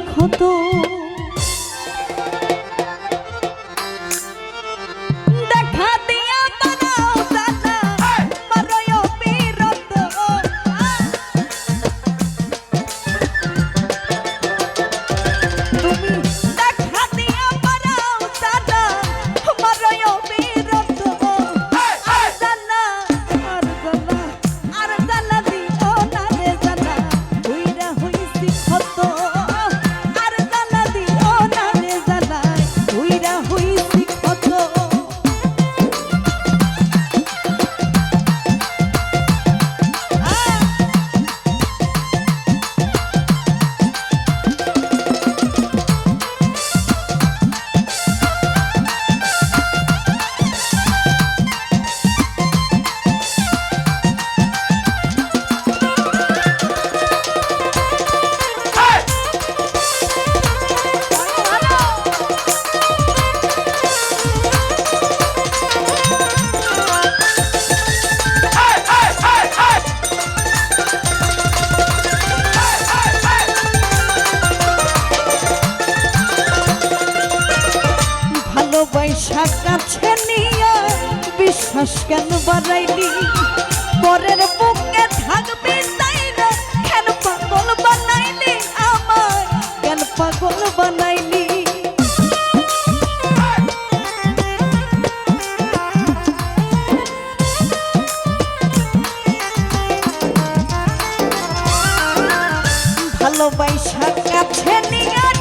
ক্ষত বাস কেন বাড়াইলি? পরের বুকে থাকবি তাই কেন পাগল বানাইলি আমার কেন পাগল বানাইলি? ভালোবাসা কাছে নিয়ে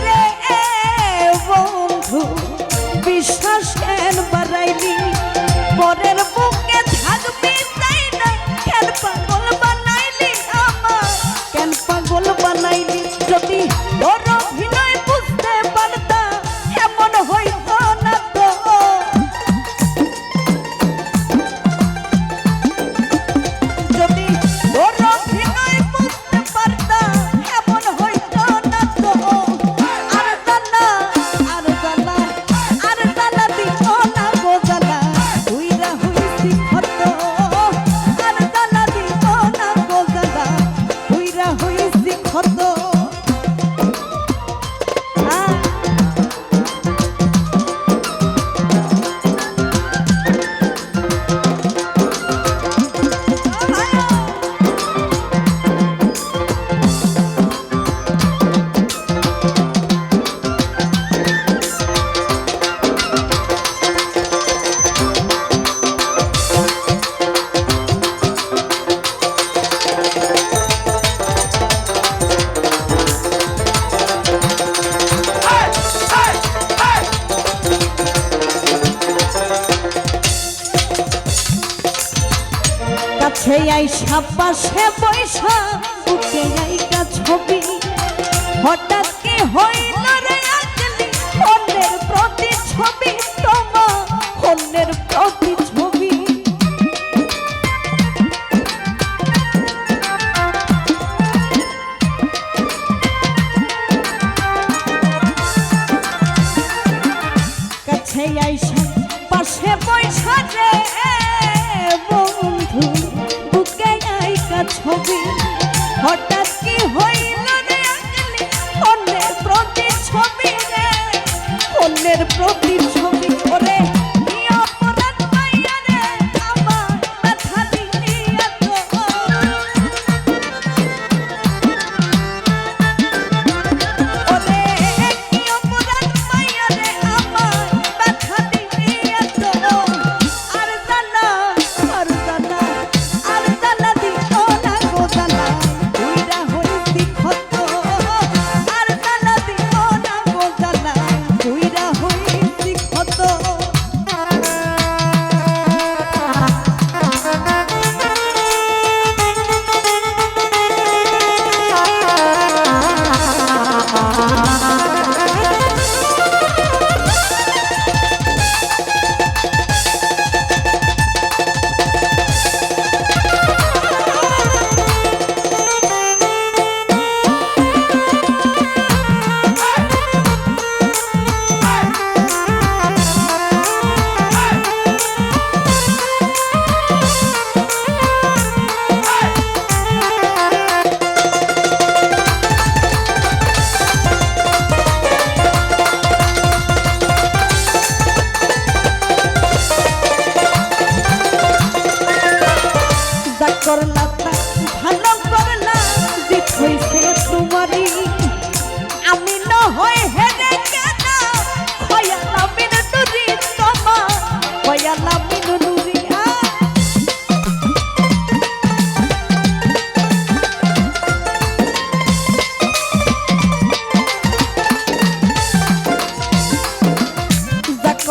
কাছে আইসা পাশে পয়সা উঠে আইটা ছবি। হঠাৎ কি হইল রে আজলি অন্যের প্রতি ছবি তোমা অন্যের প্রতি ছবি কাছে আইসা পাশে বৈশা রে। হবে হঠাৎ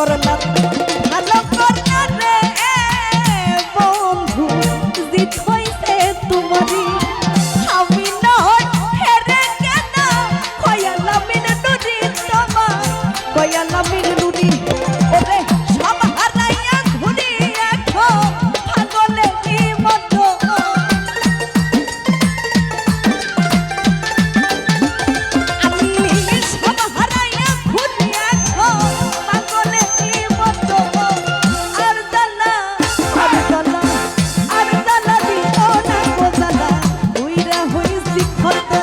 করে ধরতে